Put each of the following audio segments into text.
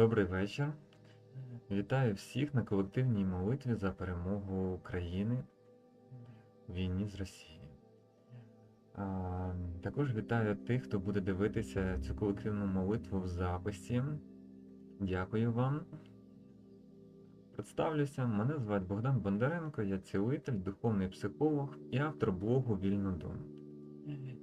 Добрий вечір. Вітаю всіх на колективній молитві за перемогу України в війні з Росією. А, також вітаю тих, хто буде дивитися цю колективну молитву в записі. Дякую вам. Представлюся, мене звати Богдан Бондаренко, я цілитель, духовний психолог і автор блогу Вільнодум.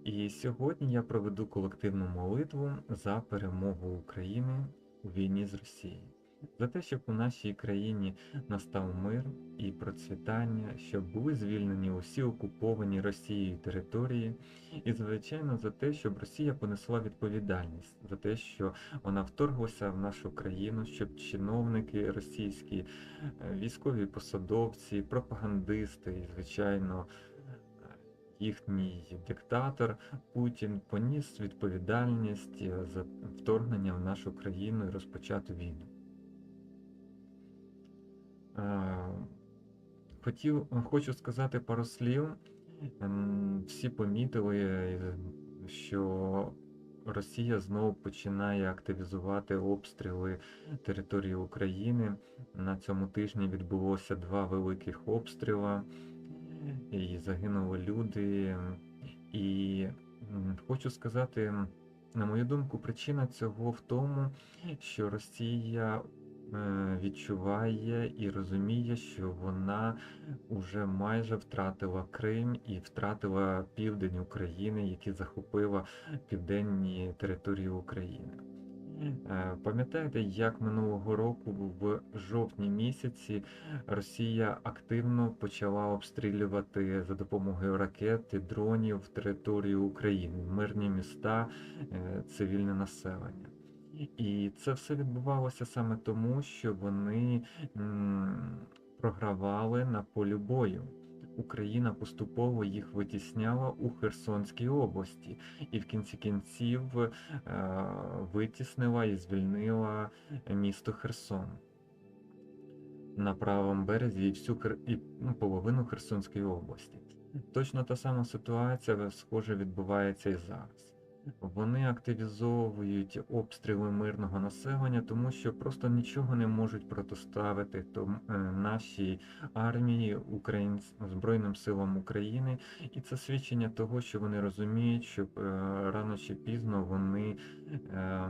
І сьогодні я проведу колективну молитву за перемогу України у війні з Росією, за те, щоб у нашій країні настав мир і процвітання, щоб були звільнені усі окуповані Росією території, і, звичайно, за те, щоб Росія понесла відповідальність за те, що вона вторглася в нашу країну, щоб чиновники російські, е, військові посадовці, пропагандисти і, звичайно, їхній диктатор Путін поніс відповідальність за вторгнення в нашу країну і розпочату війну. Е, Хотів, хочу сказати пару слів. Ем, Всі помітили, що Росія знову починає активізувати обстріли території України. На цьому тижні відбулося два великих обстріла, і загинули люди. І хочу сказати, на мою думку, причина цього в тому, що Росія е, відчуває і розуміє, що вона уже майже втратила Крим і втратила південь України, які захопила південні території України. Е, Пам'ятаєте, як минулого року в жовтні місяці Росія активно почала обстрілювати за допомогою ракет і дронів територію України, мирні міста, е, цивільне населення. І це все відбувалося саме тому, що вони програвали на полі бою. Україна поступово їх витісняла у Херсонській області, і в кінці кінців е, витіснила і звільнила місто Херсон на правому березі і всю і, ну, половину Херсонської області. Точно та сама ситуація, схоже, відбувається і зараз. Вони активізовують обстріли мирного населення, тому що просто нічого не можуть протиставити е, нашій армії, Українсь... Збройним силам України, і це свідчення того, що вони розуміють, що е, рано чи пізно вони. Е,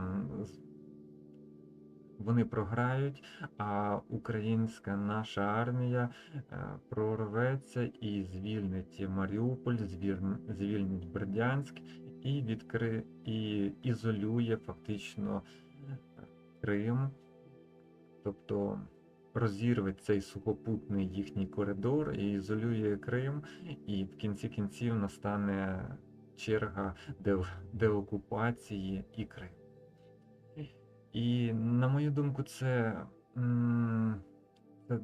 вони програють, а українська наша армія е, прорветься і звільнить Маріуполь, звільнить Бердянськ і відкри... і ізолює фактично Крим, тобто розірве цей сухопутний їхній коридор і ізолює Крим, і в кінці кінців настане черга де... деокупації і Крим. І на мою думку, це, це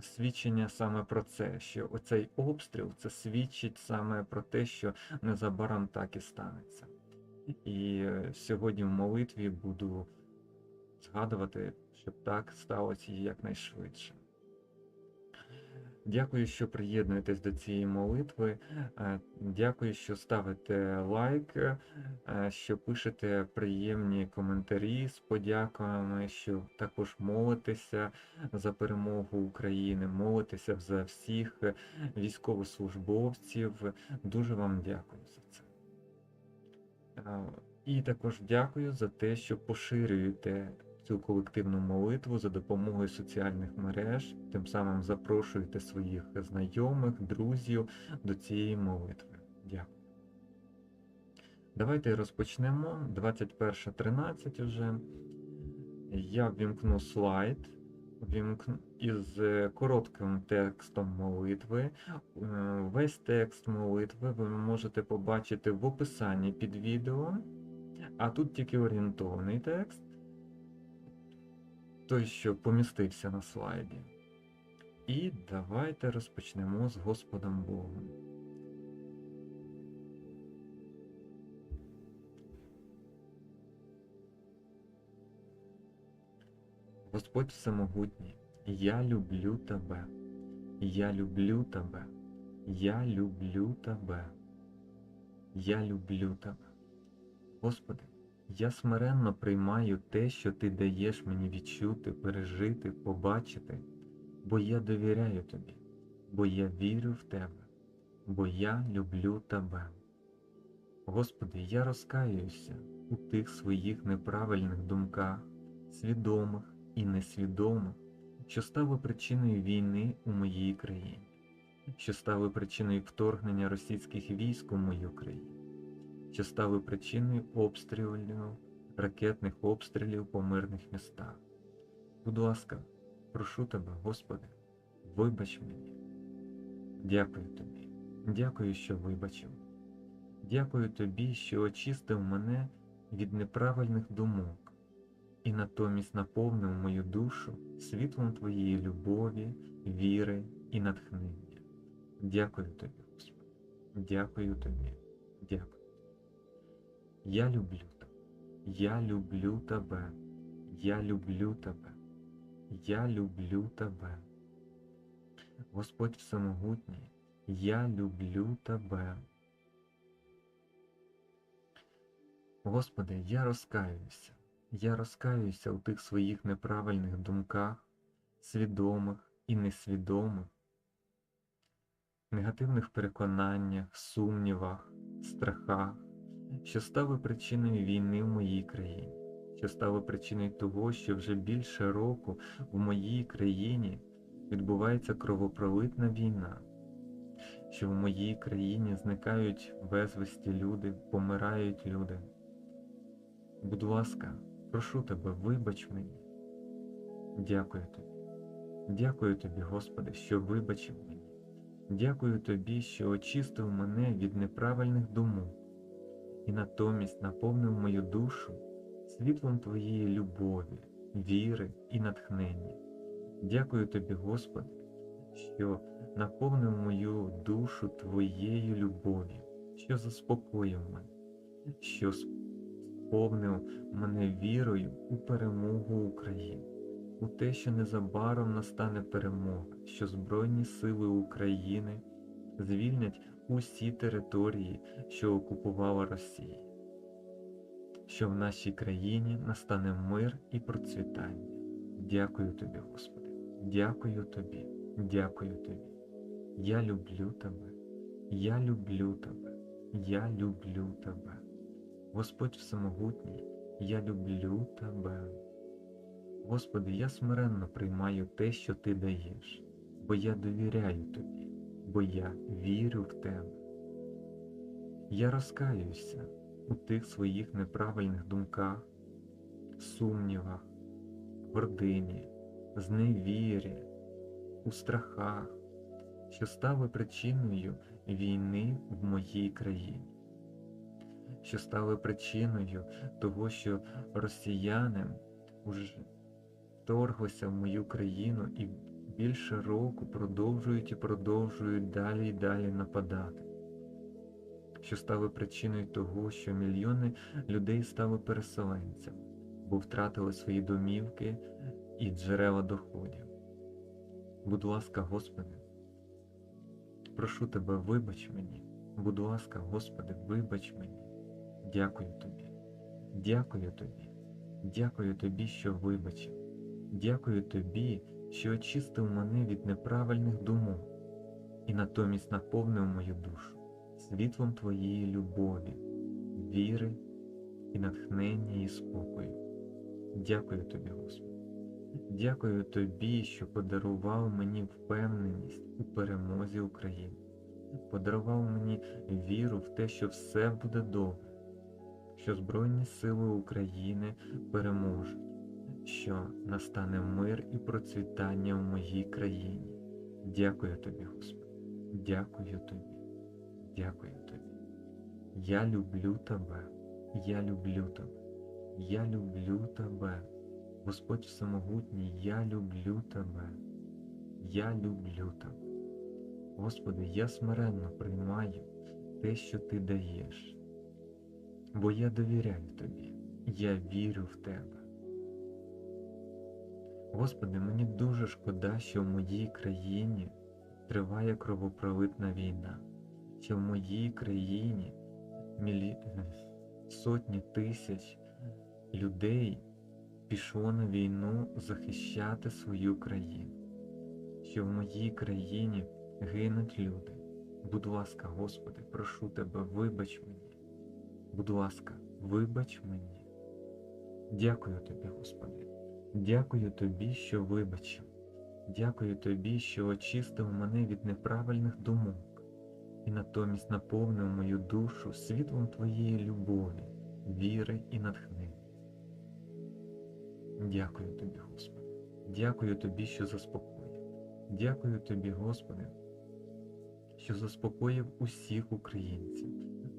свідчення саме про це, що оцей обстріл це свідчить саме про те, що незабаром так і станеться. І е, сьогодні в молитві буду згадувати, щоб так сталося якнайшвидше. Дякую, що приєднуєтесь до цієї молитви. Е, Дякую, що ставите лайк, е, що пишете приємні коментарі з подяками, що також молитеся за перемогу України, молитеся за всіх військовослужбовців. Дуже вам дякую за це. Е, І також дякую за те, що поширюєте цю колективну молитву за допомогою соціальних мереж, тим самим запрошуєте своїх знайомих, друзів до цієї молитви. Дякую. Давайте розпочнемо. 21.13 вже. Я ввімкну слайд із коротким текстом молитви. Е, Весь текст молитви ви можете побачити в описанні під відео, а тут тільки орієнтовний текст, той, що помістився на слайді. І давайте розпочнемо з Господом Богом. Господь Всемогутній, я люблю Тебе, я люблю Тебе, я люблю Тебе, я люблю Тебе. Господи, я смиренно приймаю те, що ти даєш мені відчути, пережити, побачити, бо я довіряю тобі, бо я вірю в тебе, бо я люблю тебе. Господи, я розкаююся у тих своїх неправильних думках, свідомих і несвідомих, що стали причиною війни у моїй країні, що стали причиною вторгнення російських військ у мою країну, що стали причиною обстрілів, ракетних обстрілів по мирних містах. Будь ласка, прошу тебе, Господи, вибач мені. Дякую тобі, дякую, що вибачив. Дякую тобі, що очистив мене від неправильних думок і натомість наповнив мою душу світлом Твоєї любові, віри і натхнення. Дякую тобі, Господи. Дякую тобі. Дякую. Я люблю тебе. Я люблю тебе. Я люблю тебе. Я люблю тебе. Господь Всемогутній, я люблю тебе. Господи, я розкаюся, я розкаюся у тих своїх неправильних думках, свідомих і несвідомих, негативних переконаннях, сумнівах, страхах, що стали причиною війни в моїй країні, що стали причиною того, що вже більше року в моїй країні відбувається кровопролитна війна, що в моїй країні зникають безвісті люди, помирають люди. Будь ласка, прошу тебе, вибач мені. Дякую тобі. Дякую тобі, Господи, що вибачив мені. Дякую тобі, що очистив мене від неправильних думок і натомість наповнив мою душу світлом Твоєї любові, віри і натхнення. Дякую тобі, Господи, що наповнив мою душу Твоєю любов'ю, що заспокоїв мене, що сповнив мене вірою у перемогу України, у те, що незабаром настане перемога, що Збройні Сили України звільнять усі території, що окупувала Росія, що в нашій країні настане мир і процвітання. Дякую тобі, Господи, дякую тобі, дякую тобі. Я люблю тебе, я люблю тебе, я люблю тебе. Господь Всемогутній, я люблю тебе. Господи, я смиренно приймаю те, що Ти даєш, бо я довіряю Тобі, бо я вірю в Тебе. Я розкаюся у тих своїх неправильних думках, сумнівах, гордині, зневірі, у страхах, що стали причиною війни в моїй країні що стали причиною того, що росіяни вже вторглися в мою країну і більше року продовжують і продовжують далі і далі нападати, що стали причиною того, що мільйони людей стали переселенцями, бо втратили свої домівки і джерела доходів. Будь ласка, Господи, прошу Тебе, вибач мені, будь ласка, Господи, вибач мені. Дякую тобі, дякую тобі, дякую тобі, що вибачив. Дякую тобі, що очистив мене від неправильних думок і натомість наповнив мою душу світлом Твоєї любові, віри і натхнення і спокою. Дякую тобі, Господи. Дякую тобі, що подарував мені впевненість у перемозі України, подарував мені віру в те, що все буде добре що Збройні Сили України переможуть, що настане мир і процвітання в моїй країні. Дякую тобі, Господи, дякую тобі, дякую тобі. Я люблю тебе, я люблю тебе, я люблю тебе. Господь Всемогутній, я люблю тебе, я люблю тебе. Господи, я смиренно приймаю те, що Ти даєш бо я довіряю тобі, я вірю в тебе. Господи, мені дуже шкода, що в моїй країні триває кровопролитна війна, що в моїй країні мілі... сотні тисяч людей пішло на війну захищати свою країну, що в моїй країні гинуть люди. Будь ласка, Господи, прошу Тебе, вибач мені. Будь ласка, вибач мені. Дякую Тобі, Господи. Дякую Тобі, що вибачив. Дякую Тобі, що очистив мене від неправильних думок і натомість наповнив мою душу світлом Твоєї любові, віри і натхнення. Дякую Тобі, Господи. Дякую Тобі, що заспокоїв. Дякую Тобі, Господи, що заспокоїв усіх українців,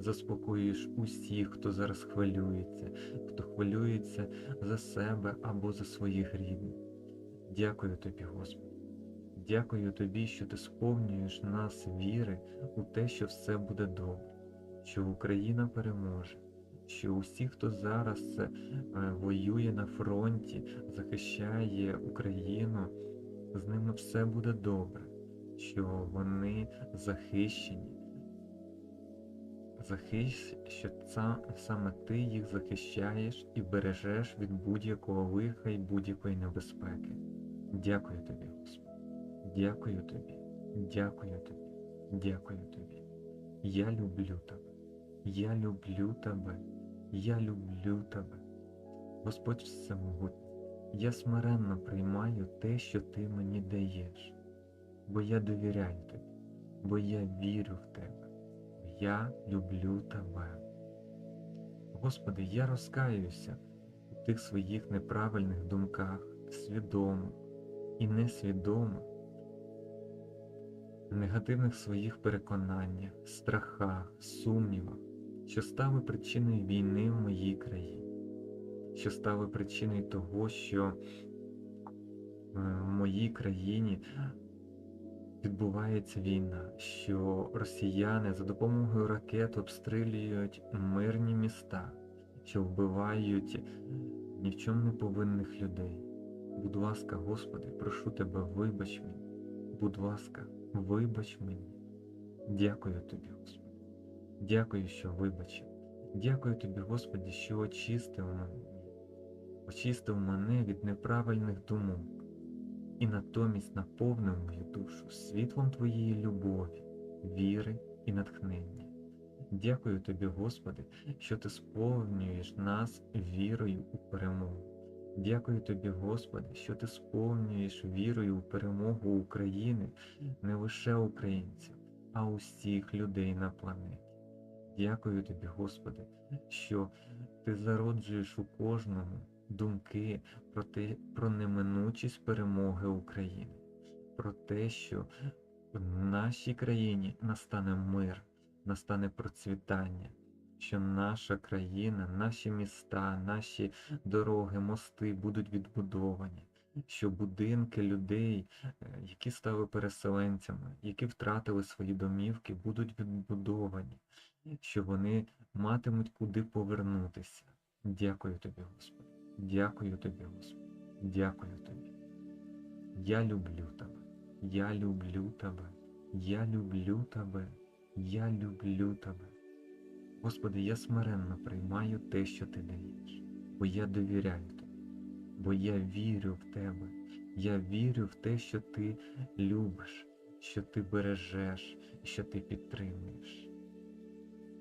заспокоїш усіх, хто зараз хвилюється, хто хвилюється за себе або за своїх рідних. Дякую Тобі, Господи. Дякую Тобі, що ти сповнюєш нас віри у те, що все буде добре, що Україна переможе, що усі, хто зараз е, воює на фронті, захищає Україну, з ними все буде добре, що вони захищені, захищ... що ця... саме ти їх захищаєш і бережеш від будь-якого лиха і будь-якої небезпеки. Дякую тобі, Господи. Дякую тобі, дякую тобі, дякую тобі. Я люблю тебе, я люблю тебе, я люблю тебе. Господь Всемогутній, я смиренно приймаю те, що ти мені даєш, бо я довіряю тобі, бо я вірю в тебе, я люблю тебе. Господи, я розкаюся у тих своїх неправильних думках, свідомих і несвідомих негативних своїх переконаннях, страхах, сумнівах, що стали причиною війни в моїй країні, що стали причиною того, що е, в моїй країні відбувається війна, що росіяни за допомогою ракет обстрілюють мирні міста, що вбивають ні в чому не повинних людей. Будь ласка, Господи, прошу Тебе, вибач мені, будь ласка. Вибач мені. Дякую тобі, Господи. Дякую, що вибачив. Дякую тобі, Господи, що очистив мене, очистив мене від неправильних думок і натомість наповнив мою душу світлом Твоєї любові, віри і натхнення. Дякую тобі, Господи, що ти сповнюєш нас вірою у перемогу. Дякую тобі, Господи, що ти сповнюєш вірою у перемогу України не лише українців, а усіх людей на планеті. Дякую тобі, Господи, що ти зароджуєш у кожному думки про те, про неминучість перемоги України, про те, що в нашій країні настане мир, настане процвітання що наша країна, наші міста, наші дороги, мости будуть відбудовані, що будинки людей, е, які стали переселенцями, які втратили свої домівки, будуть відбудовані, що вони матимуть куди повернутися. Дякую тобі, Господи. Дякую тобі, Господи. Дякую тобі. Я люблю тебе. Я люблю тебе. Я люблю тебе. Я люблю тебе. Господи, я смиренно приймаю те, що Ти даєш, бо я довіряю Тобі, бо я вірю в Тебе, я вірю в те, що Ти любиш, що Ти бережеш, що Ти підтримуєш.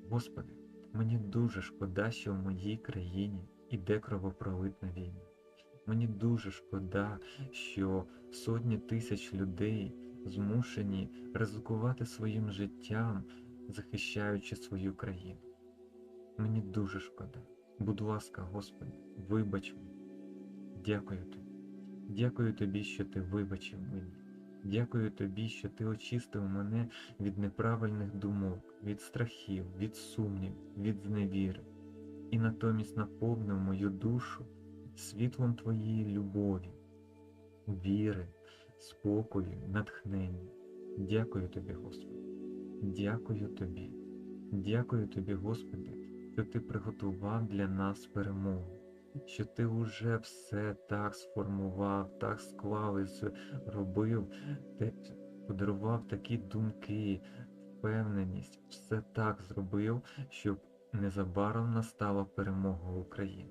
Господи, мені дуже шкода, що в моїй країні іде кровопролитна війна. Мені дуже шкода, що сотні тисяч людей змушені ризикувати своїм життям, захищаючи свою країну. Мені дуже шкода. Будь ласка, Господи, вибач мені. Дякую Тобі. Дякую Тобі, що Ти вибачив мені. Дякую Тобі, що Ти очистив мене від неправильних думок, від страхів, від сумнів, від зневіри, і натомість наповнив мою душу світлом Твоєї любові, віри, спокою, натхнення. Дякую Тобі, Господи. Дякую Тобі. Дякую Тобі, Господи що ти приготував для нас перемогу, що ти вже все так сформував, так склав і зробив, ти подарував такі думки, впевненість, все так зробив, щоб незабаром настала перемога України.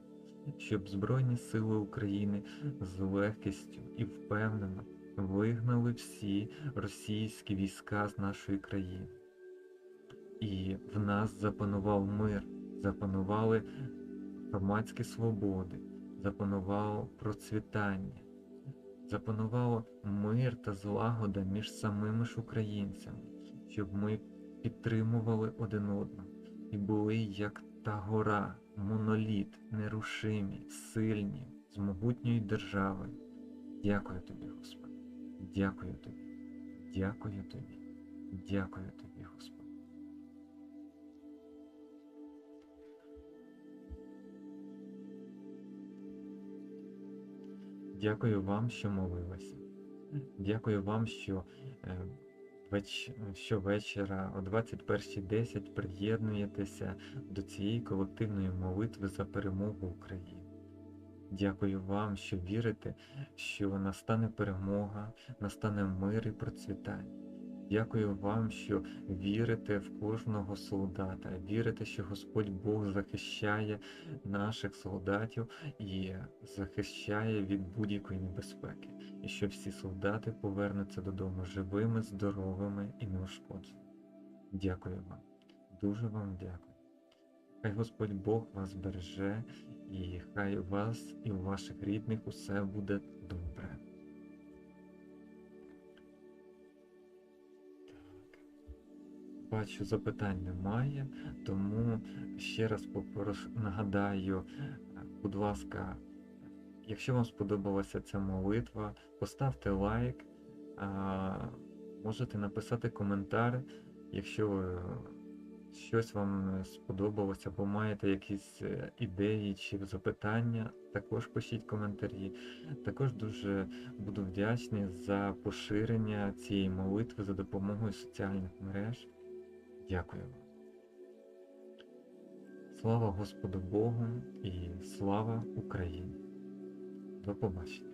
щоб Збройні Сили України з легкістю і впевнено вигнали всі російські війська з нашої країни. І в нас запанував мир, запанували громадські свободи, запанувало процвітання, запанувало мир та злагода між самими ж українцями, щоб ми підтримували один одного і були як та гора, моноліт, нерушимі, сильні, з могутньою державою. Дякую тобі, Господи. Дякую тобі. Дякую тобі. Дякую тобі, Господи. Дякую вам, що молилися. Дякую вам, що е, веч... щовечора о 21.10 приєднуєтеся до цієї колективної молитви за перемогу України. Дякую вам, що вірите, що настане перемога, настане мир і процвітання. Дякую вам, що вірите в кожного солдата, вірите, що Господь Бог захищає наших солдатів і захищає від будь-якої небезпеки, і що всі солдати повернуться додому живими, здоровими і неушкодженими. Дякую вам, дуже вам дякую. Хай Господь Бог вас береже, і хай у вас і у ваших рідних усе буде добре. Бачу, запитань немає, тому ще раз попрошу, нагадаю, е, будь ласка, якщо вам сподобалася ця молитва, поставте лайк, можете написати коментар, якщо е, щось вам сподобалося, або маєте якісь е, ідеї чи запитання, також пишіть коментарі. Також дуже буду вдячний за поширення цієї молитви за допомогою соціальних мереж. Дякую вам. Слава Господу Богу і слава Україні. До побачення.